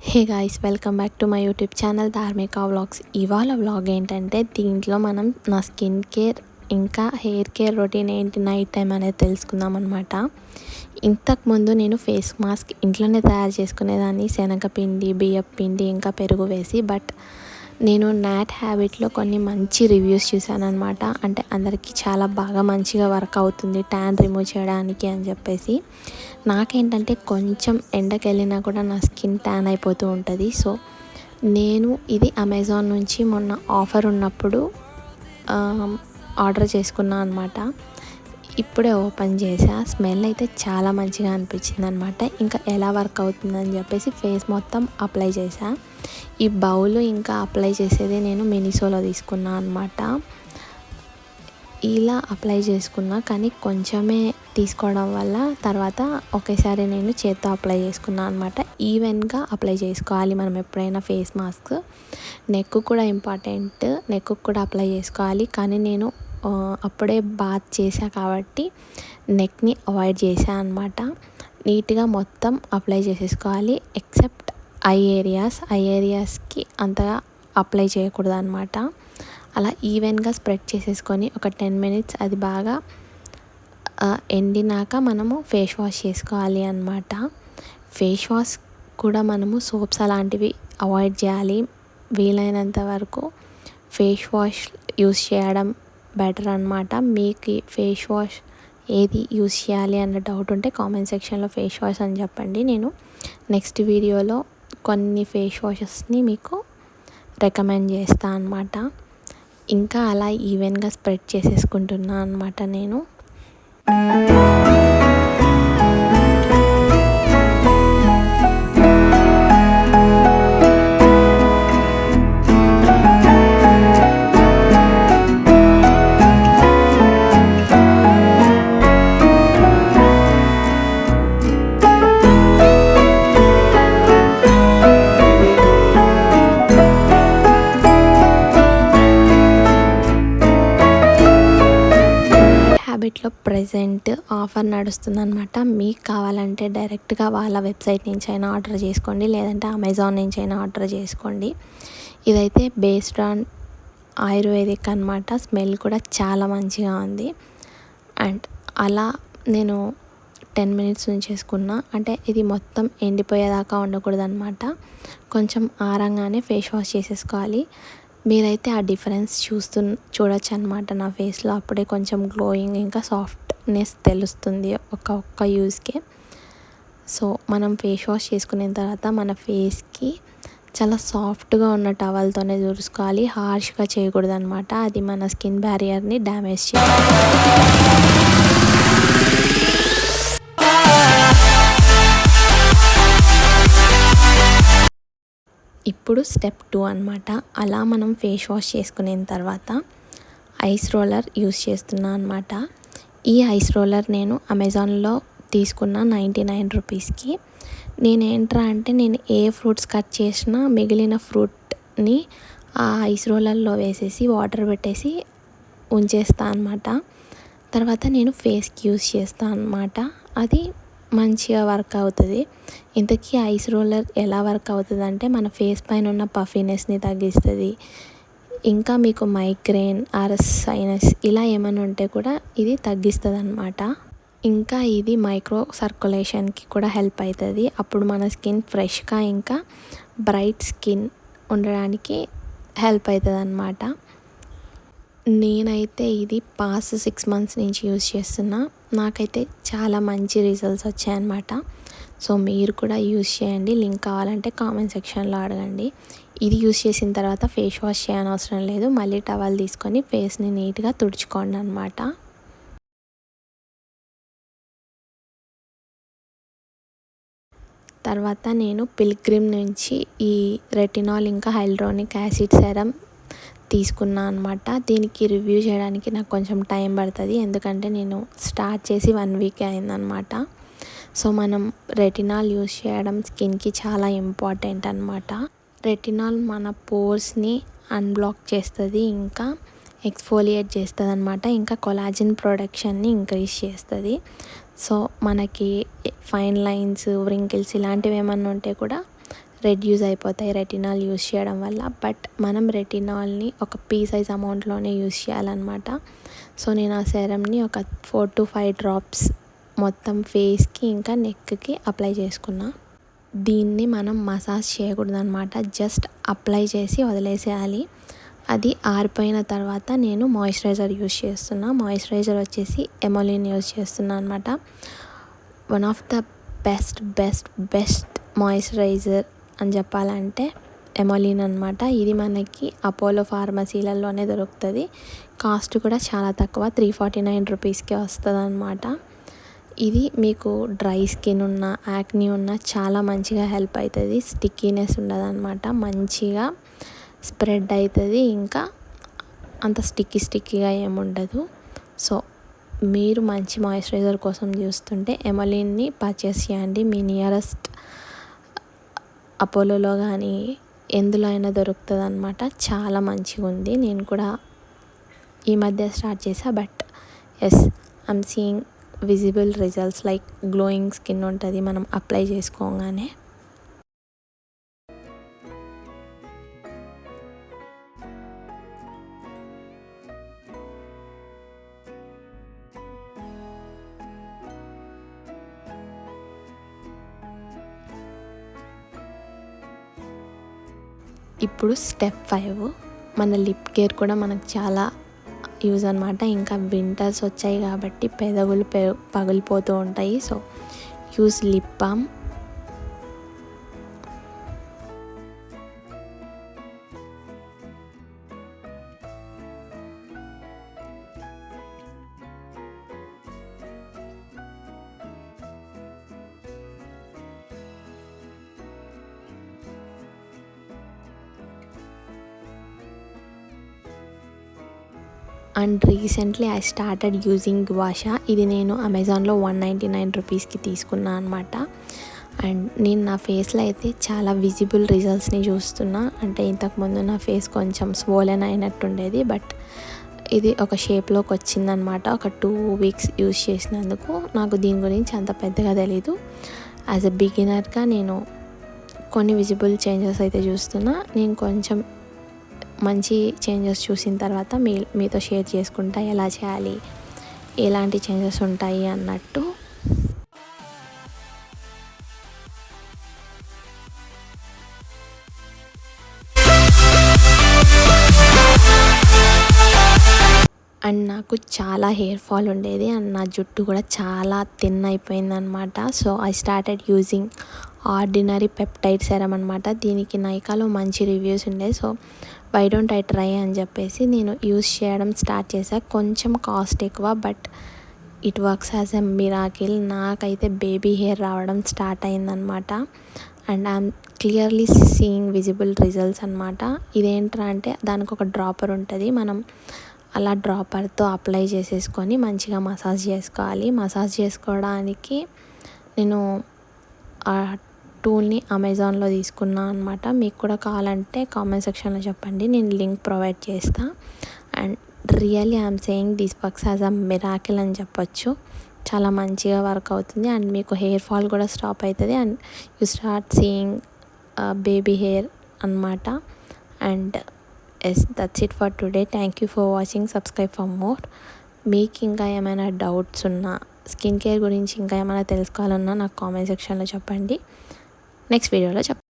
Hey guys welcome back to my YouTube channel Dharmika vlogs. ఇవాళ vlog ఏంటంటే దీంట్లో మనం నా స్కిన్ కేర్ ఇంకా హెయిర్ కేర్ రొటీన్ ఏంటి నైట్ టైం అనేది తెలుసుకుందాం అనమాట ఇంతకుముందు నేను ఫేస్ మాస్క్ ఇంట్లోనే తయారు చేసుకునేదాన్ని శనగపిండి బియ్యపు పిండి ఇంకా పెరుగు వేసి బట్ నేను నాట్ హ్యాబిట్లో కొన్ని మంచి రివ్యూస్ చూశాను అనమాట అంటే అందరికీ చాలా బాగా మంచిగా వర్క్ అవుతుంది ట్యాన్ రిమూవ్ చేయడానికి అని చెప్పేసి. నాకేంటంటే కొంచెం ఎండకి వెళ్ళినా కూడా నా స్కిన్ ట్యాన్ అయిపోతూ ఉంటుంది. సో నేను ఇది అమెజాన్ నుంచి మొన్న ఆఫర్ ఉన్నప్పుడు ఆర్డర్ చేసుకున్నాను అనమాట ఇప్పుడే ఓపెన్ చేసా. స్మెల్ అయితే చాలా మంచిగా అనిపించింది అనమాట ఇంకా ఎలా వర్క్ అవుతుందని చెప్పేసి ఫేస్ మొత్తం అప్లై చేసా. ఈ బౌల్ ఇంకా అప్లై చేసేది నేను మినిసోలో తీసుకున్నా అనమాట. ఇలా అప్లై చేసుకున్నా కానీ కొంచెమే తీసుకోవడం వల్ల తర్వాత ఒకేసారి నేను చేత్తో అప్లై చేసుకున్నాను అనమాట. ఈవెన్గా అప్లై చేసుకోవాలి మనం ఎప్పుడైనా ఫేస్ మాస్క్. నెక్ కూడా ఇంపార్టెంట్. నెక్ కూడా అప్లై చేసుకోవాలి. కానీ నేను అప్పుడే బాత్ చేసా కాబట్టి నెక్ని అవాయిడ్ చేసా అనమాట నీట్గా మొత్తం అప్లై చేసేసుకోవాలి. Except eye areas. ఐ ఏరియాస్కి అంతగా అప్లై చేయకూడదు అనమాట అలా ఈవెన్గా స్ప్రెడ్ చేసేసుకొని ఒక టెన్ మినిట్స్ అది బాగా ఎండినాక మనము ఫేస్ వాష్ చేసుకోవాలి అనమాట ఫేస్ వాష్ కూడా మనము సోప్స్ అలాంటివి అవాయిడ్ చేయాలి. వీలైనంత వరకు ఫేస్ వాష్ యూస్ చేయడం బెటర్ అనమాట మీకు ఫేస్ వాష్ ఏది యూస్ చేయాలి అన్న డౌట్ ఉంటే కామెంట్ సెక్షన్లో ఫేస్ వాష్ అని చెప్పండి. నేను నెక్స్ట్ వీడియోలో కొన్ని ఫేస్ వాషెస్ని మీకు రికమెండ్ చేస్తాను అనమాట ఇంకా అలా ఈవెన్గా స్ప్రెడ్ చేసేసుకుంటున్నాను అనమాట నేను. ప్రజెంట్ ఆఫర్ నడుస్తుందన్నమాట. మీకు కావాలంటే డైరెక్ట్గా వాళ్ళ వెబ్సైట్ నుంచి అయినా ఆర్డర్ చేసుకోండి. లేదంటే అమెజాన్ నుంచి అయినా ఆర్డర్ చేసుకోండి. ఇదైతే బేస్డ్ ఆన్ ఆయుర్వేదిక్ అనమాట స్మెల్ కూడా చాలా మంచిగా ఉంది. అండ్ అలా నేను టెన్ మినిట్స్ నుంచి వేసుకున్నా అంటే ఇది మొత్తం ఎండిపోయేదాకా ఉండకూడదు అనమాట కొంచెం ఆరంగానే ఫేస్ వాష్ చేసేసుకోవాలి. మీరైతే ఆ డిఫరెన్స్ చూస్తు చూడొచ్చు అనమాట నా ఫేస్లో. అప్పుడే కొంచెం గ్లోయింగ్ ఇంకా సాఫ్ట్నెస్ తెలుస్తుంది ఒక ఒక్క యూస్కే సో మనం ఫేస్ వాష్ చేసుకున్న తర్వాత మన ఫేస్కి చాలా సాఫ్ట్గా ఉన్న టవల్తోనే చూసుకోవాలి హార్ష్గా చేయకూడదు అనమాట అది మన స్కిన్ బ్యారియర్ని డ్యామేజ్ చేయాలి ఇప్పుడు స్టెప్ టూ అనమాట అలా మనం ఫేస్ వాష్ చేసుకునే తర్వాత ఐస్ రోలర్ యూస్ చేస్తున్నా అనమాట ఈ ఐస్ రోలర్ నేను అమెజాన్లో తీసుకున్న నైంటీ నైన్ రూపీస్కి నేనేంట్రా అంటే నేను ఏ ఫ్రూట్స్ కట్ చేసినా మిగిలిన ఫ్రూట్ని ఆ ఐస్ రోలర్లో వేసేసి వాటర్ పెట్టేసి ఉంచేస్తా అనమాట తర్వాత నేను ఫేస్కి యూస్ చేస్తాను అనమాట అది మంచిగా వర్క్ అవుతుంది. ఇంతకీ ఐస్ రోలర్ ఎలా వర్క్ అవుతుంది అంటే మన ఫేస్ పైన ఉన్న పఫీనెస్ని తగ్గిస్తుంది. ఇంకా మీకు మైగ్రేన్ ఆర్ఎస్ సైనస్ ఇలా ఏమైనా ఉంటే కూడా ఇది తగ్గిస్తుంది అనమాట ఇంకా ఇది మైక్రో సర్క్యులేషన్కి కూడా హెల్ప్ అవుతుంది అప్పుడు మన స్కిన్ ఫ్రెష్గా ఇంకా బ్రైట్ స్కిన్ ఉండడానికి హెల్ప్ అవుతుంది అనమాట నేనైతే ఇది పాస్ట్ సిక్స్ మంత్స్ నుంచి యూజ్ చేస్తున్నా. నాకైతే చాలా మంచి రిజల్ట్స్ వచ్చాయన్నమాట. సో మీరు కూడా యూజ్ చేయండి. లింక్ కావాలంటే కామెంట్ సెక్షన్లో అడగండి. ఇది యూజ్ చేసిన తర్వాత ఫేస్ వాష్ చేయనవసరం లేదు. మళ్ళీ టవల్ తీసుకొని ఫేస్ని నీట్గా తుడుచుకోండి అనమాట తర్వాత నేను పిల్గ్రిమ్ నుంచి ఈ రెటినాల్ ఇంకా హైల్డ్రోనిక్ యాసిడ్ సెరం తీసుకున్నా అనమాట దీనికి రివ్యూ చేయడానికి నాకు కొంచెం టైం పడుతుంది. ఎందుకంటే నేను స్టార్ట్ చేసి వన్ వీక్ అయిందనమాట సో మనం రెటినాల్ యూస్ చేయడం స్కిన్కి చాలా ఇంపార్టెంట్ అనమాట రెటినాల్ మన పోర్స్ని అన్బ్లాక్ చేస్తుంది ఇంకా ఎక్స్ఫోలియేట్ చేస్తుంది అనమాట ఇంకా కొలాజిన్ ప్రొడక్షన్ని ఇంక్రీజ్ చేస్తుంది. సో మనకి ఫైన్ లైన్స్ వ్రింకిల్స్ ఇలాంటివి ఏమన్నా ఉంటే కూడా రెడ్యూస్ అయిపోతాయి. రెటినాల్ యూస్ చేయడం వల్ల. బట్ మనం రెటినాల్ని ఒక పీ సైజ్ అమౌంట్లోనే యూస్ చేయాలన్నమాట. సో నేను ఆ సెరమ్ని ఒక ఫోర్ టు ఫైవ్ డ్రాప్స్ మొత్తం ఫేస్కి ఇంకా నెక్కి అప్లై చేసుకున్నా. దీన్ని మనం మసాజ్ చేయకూడదు అనమాట జస్ట్ అప్లై చేసి వదిలేసేయాలి. అది ఆరిపోయిన తర్వాత నేను మాయిశ్చరైజర్ యూస్ చేస్తున్నా. మాయిశ్చరైజర్ వచ్చేసి ఎమోలిన్ యూస్ చేస్తున్నా అనమాట one of the best best best moisturiser అని చెప్పాలంటే ఎమోలిన్ అనమాట ఇది మనకి అపోలో ఫార్మసీలలోనే దొరుకుతుంది. కాస్ట్ కూడా చాలా తక్కువ. త్రీ ఫార్టీ నైన్ రూపీస్కే వస్తుంది అనమాట ఇది మీకు డ్రై స్కిన్ ఉన్న యాక్ని ఉన్న చాలా మంచిగా హెల్ప్ అవుతుంది స్టిక్కీనెస్ ఉండదు అనమాట మంచిగా స్ప్రెడ్ అవుతుంది ఇంకా అంత స్టిక్కీ స్టిక్కీగా ఏముండదు సో మీరు మంచి మాయిశ్చరైజర్ కోసం చూస్తుంటే ఎమలిన్ని పర్చేస్ చేయండి. మీ నియరెస్ట్ అపోలోలో కానీ ఎందులో అయినా దొరుకుతుంది అనమాట చాలా మంచిగా ఉంది నేను కూడా ఈ మధ్య స్టార్ట్ చేసా. But as I'm seeing visible results like glowing skin ఉంటుంది. మనం అప్లై చేసుకోగానే. ఇప్పుడు స్టెప్ ఫైవ్ మన లిప్ కేర్ కూడా మనకు చాలా యూజ్ అనమాట ఇంకా వింటర్స్ వచ్చాయి కాబట్టి పెదవులు పె పగిలిపోతూ ఉంటాయి. So use lip balm and recently I started using వాషా ఇది నేను అమెజాన్లో వన్ నైంటీ నైన్ రూపీస్కి తీసుకున్నాను అనమాట అండ్ నేను నా ఫేస్లో అయితే చాలా విజిబుల్ రిజల్ట్స్ని చూస్తున్నా. అంటే ఇంతకుముందు నా ఫేస్ కొంచెం స్వోలెన్ అయినట్టుండేది బట్ ఇది ఒక షేప్లోకి వచ్చిందనమాట ఒక టూ వీక్స్ యూజ్ చేసినందుకు నాకు దీని గురించి అంత పెద్దగా తెలీదు. యాజ్ అ బిగినర్గా నేను కొన్ని విజిబుల్ చేంజెస్ అయితే చూస్తున్నా. నేను కొంచెం మంచి చేంజెస్ చూసిన తర్వాత మీ మీతో షేర్ చేసుకుంటా ఎలా చేయాలి ఎలాంటి చేంజెస్ ఉంటాయి అన్నట్టు. అండ్ నాకు చాలా హెయిర్ ఫాల్ ఉండేది అండ్ నా జుట్టు కూడా చాలా థిన్ అయిపోయింది అనమాట so I started using Ordinary peptide serum అనమాట దీనికి నైకాలో మంచి రివ్యూస్ ఉండే. So why don't I try అని చెప్పేసి నేను యూస్ చేయడం స్టార్ట్ చేశాను కొంచెం కాస్ట్ ఎక్కువ but it works as a miracle నాకైతే బేబీ హెయిర్ రావడం స్టార్ట్ అయిందనమాట and I'm clearly seeing visible results అనమాట ఇదేంట్రా అంటే దానికి ఒక డ్రాపర్ ఉంటుంది. మనం అలా డ్రాపర్తో అప్లై చేసేసుకొని మంచిగా మసాజ్ చేసుకోవాలి. మసాజ్ చేసుకోవడానికి నేను టూని టూల్ని అమెజాన్లో తీసుకున్నా అనమాట మీకు కూడా కావాలంటే కామెంట్ సెక్షన్లో చెప్పండి. నేను లింక్ ప్రొవైడ్ చేస్తా. And really I'm saying this bucks as a miracle అని చెప్పొచ్చు. చాలా మంచిగా వర్క్ అవుతుంది. అండ్ మీకు హెయిర్ ఫాల్ కూడా స్టాప్ అవుతుంది. And you start seeing baby hair అనమాట and yes that's it for today. Thank you for watching. Subscribe for more. మీకు ఇంకా ఏమైనా డౌట్స్ ఉన్నా స్కిన్ కేర్ గురించి ఇంకా ఏమైనా తెలుసుకోవాలన్నా నాకు కామెంట్ సెక్షన్లో చెప్పండి. నెక్స్ట్ వీడియోలో చెప్తాను